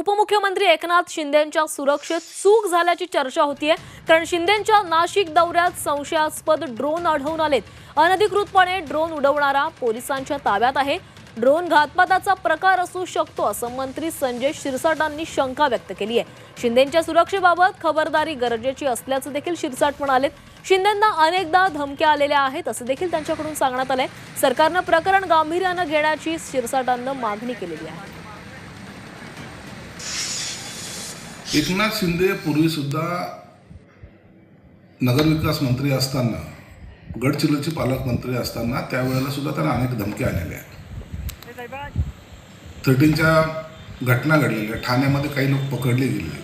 उपमुख्यमंत्री एकनाथ शिंदेंच्या सुरक्षेत चूक झाल्याची चर्चा होतीये. कारण शिंदेंच्या नाशिक दौऱ्यात संशयास्पद ड्रोन आढळून आलेत. अनधिकृतपणे ड्रोन उडवणारा पोलिसांच्या ताब्यात आहे. ड्रोन घातपाताचा प्रकार असू शकतो असं मंत्री संजय शिरसाटांनी शंका व्यक्त केली आहे. शिंदेंच्या सुरक्षेबाबत खबरदारी गरजेची असल्याचं देखील शिरसाट म्हणालेत. शिंदेंना अनेकदा धमक्या आलेल्या आहेत असं देखील त्यांच्याकडून सांगण्यात आलंय. सरकारनं प्रकरण गांभीर्यानं घेण्याची शिरसाटांना मागणी केलेली आहे. एकनाथ शिंदे पूर्वीसुद्धा नगरविकास मंत्री असताना गडचिरोलीचे पालकमंत्री असताना त्यावेळेला सुद्धा त्यांना अनेक धमक्या आलेल्या आहेत. थर्टीनच्या घटना घडलेल्या ठाण्यामध्ये काही लोक पकडले गेले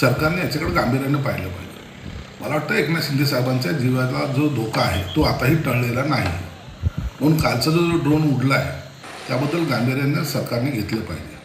सरकारने याच्याकडे गांभीर्याने पाहिलं पाहिजे. मला वाटतं एकनाथ शिंदे साहेबांच्या जीवाला जो धोका आहे तो आताही टळलेला नाही. म्हणून कालचा जो ड्रोन उडला आहे त्याबद्दल गांभीर्याने सरकारने घेतलं पाहिजे.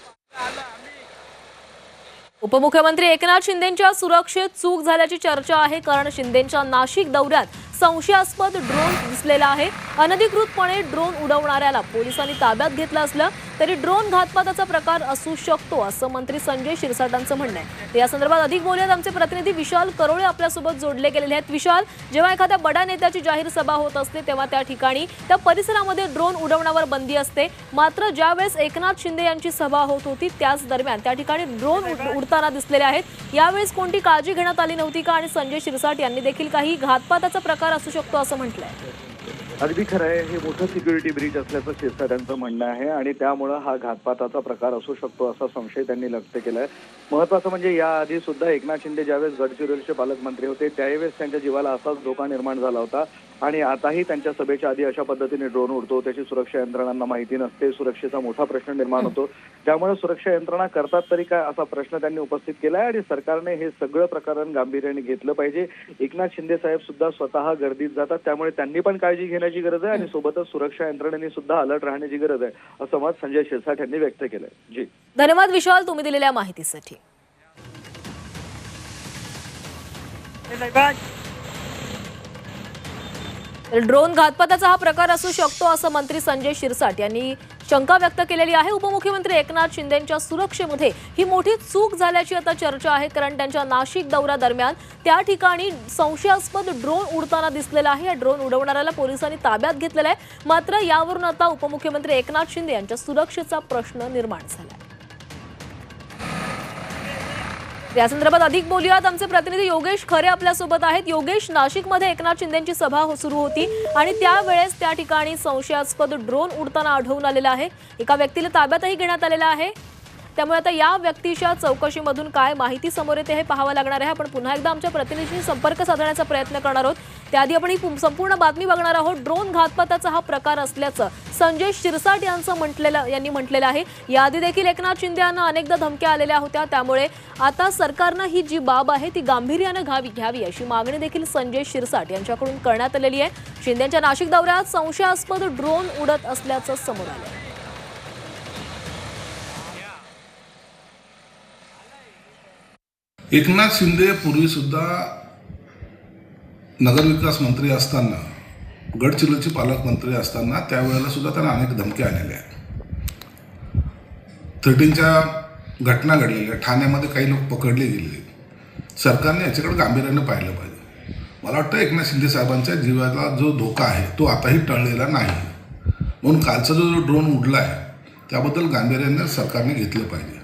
उपमुख्यमंत्री एकनाथ शिंदेंच्या सुरक्षेत चूक झाल्याची चर्चा आहे. कारण शिंदेंच्या नाशिक दौऱ्यात संशयास्पद ड्रोन दिसलेला आहे. अनधिकृतपणे ड्रोन उडवणाऱ्याला पोलिसांनी ताब्यात घेतलं असलं तरी ड्रोन घातपाताचा प्रकार असू शकतो असं मंत्री संजय शिरसाटांचं म्हणणं आहे. तर या संदर्भात अधिक बोलूयात. आमचे प्रतिनिधी विशाल करोळे आपल्यासोबत जोडले गेलेले आहेत. विशाल जेव्हा एखाद्या बडा नेत्याची जाहीर सभा होत असते तेव्हा त्या ठिकाणी त्या परिसरामध्ये ड्रोन उडवण्यावर बंदी असते. मात्र ज्यावेळेस एकनाथ शिंदे यांची सभा होत होती त्याच दरम्यान त्या ठिकाणी ड्रोन उडताना दिसलेले आहेत. यावेळेस कोणती काळजी घेण्यात आली नव्हती का? आणि संजय शिरसाट यांनी देखील काही घातपाताचा प्रकार असू शकतो असं म्हटलंय. अगदी खरं आहे हे मोठं सिक्युरिटी ब्रीच असल्याचं शिरसाट्यांचं म्हणणं आहे आणि त्यामुळं हा घातपाताचा प्रकार असू शकतो असा संशय त्यांनी व्यक्त केलाय. महत्वाचं म्हणजे याआधी सुद्धा एकनाथ शिंदे ज्यावेळेस गडचिरोलीचे पालकमंत्री होते त्यावेळेस त्यांच्या जीवाला असाच धोका निर्माण झाला होता. आणि आताही त्यांच्या सभेच्या आधी अशा पद्धतीने ड्रोन उडतो. त्याची सुरक्षा यंत्रणांना माहिती नसते. सुरक्षेचा मोठा प्रश्न निर्माण होतो. त्यामुळे सुरक्षा यंत्रणा करतात तरी काय असा प्रश्न त्यांनी उपस्थित केला आहे आणि सरकारने हे सगळं प्रकरण गांभीर्याने घेतलं पाहिजे. एकनाथ शिंदे साहेब सुद्धा स्वतः गर्दीत जातात. त्यामुळे त्यांनी पण काळजी घेण्याची गरज आहे आणि सोबतच सुरक्षा यंत्रणेने सुद्धा अलर्ट राहण्याची गरज आहे असं मत संजय शिरसाट यांनी व्यक्त केलंय. जी. धन्यवाद विशाल तुम्ही दिलेल्या माहितीसाठी. ड्रोन घातपाताचा हा प्रकार असू शकतो असं मंत्री संजय शिरसाट यांनी शंका व्यक्त केलेली आहे. उपमुख्यमंत्री एकनाथ शिंदेच्या सुरक्षेमध्ये ही मोठी चूक झाल्याची आता चर्चा आहे. कारण त्यांच्या नाशिक दौऱ्यादरम्यान त्या ठिकाणी संशयास्पद ड्रोन उडताना दिसलेला आहे. या ड्रोन उडवणाऱ्याला पोलिसांनी ताब्यात घेतलेला आहे. मात्र यावरून आता उपमुख्यमंत्री एकनाथ शिंदे यांच्या सुरक्षेचा प्रश्न निर्माण झाला या संदर्भात अधिक बोलूयात. आमचे प्रतिनिधी योगेश खरे आपल्यासोबत आहेत. योगेश नाशिकमध्ये एकनाथ शिंदेची सभा हो- सुरू होती आणि त्यावेळेस त्या ठिकाणी संशयास्पद ड्रोन उडताना आढळून आलेला आहे. एका व्यक्तीला ताब्यातही घेण्यात आलेला आहे. त्यामुळे आता या व्यक्तीच्या चौकशीमधून काय माहिती समोर येते हे पाहावं लागणार आहे. आपण पुन्हा एकदा आमच्या प्रतिनिधीशी संपर्क साधण्याचा प्रयत्न करणार आहोत. त्याआधी आपण ही संपूर्ण बातमी बघणार आहोत. ड्रोन घातपाताचा हा प्रकार असल्याचं संजय शिरसाट यांचं म्हटलेलं यांनी म्हटलेलं आहे. याआधी देखील एकनाथ शिंदे यांना अनेकदा धमक्या आलेल्या होत्या. त्यामुळे आता सरकारनं ही जी बाब आहे ती गांभीर्यानं घावी घ्यावी अशी मागणी देखील संजय शिरसाट यांच्याकडून करण्यात आलेली आहे. शिंदेच्या नाशिक दौऱ्यात संशयास्पद ड्रोन उडत असल्याचं समोर आलं एकनाथ शिंदे पूर्वीसुद्धा नगरविकास मंत्री असताना गडचिरोलीचे पालकमंत्री असताना त्यावेळेला सुद्धा त्यांना अनेक धमक्या आलेल्या आहेत. थर्टीनच्या घटना घडलेल्या ठाण्यामध्ये काही लोक पकडले गेले सरकारने याच्याकडे गांभीर्याने पाहिलं पाहिजे. मला वाटतं एकनाथ शिंदे साहेबांच्या जीवाला जो धोका आहे तो आताही टळलेला नाही. म्हणून कालचा जो ड्रोन उडला आहे त्याबद्दल गांभीर्याने सरकारने घेतलं पाहिजे.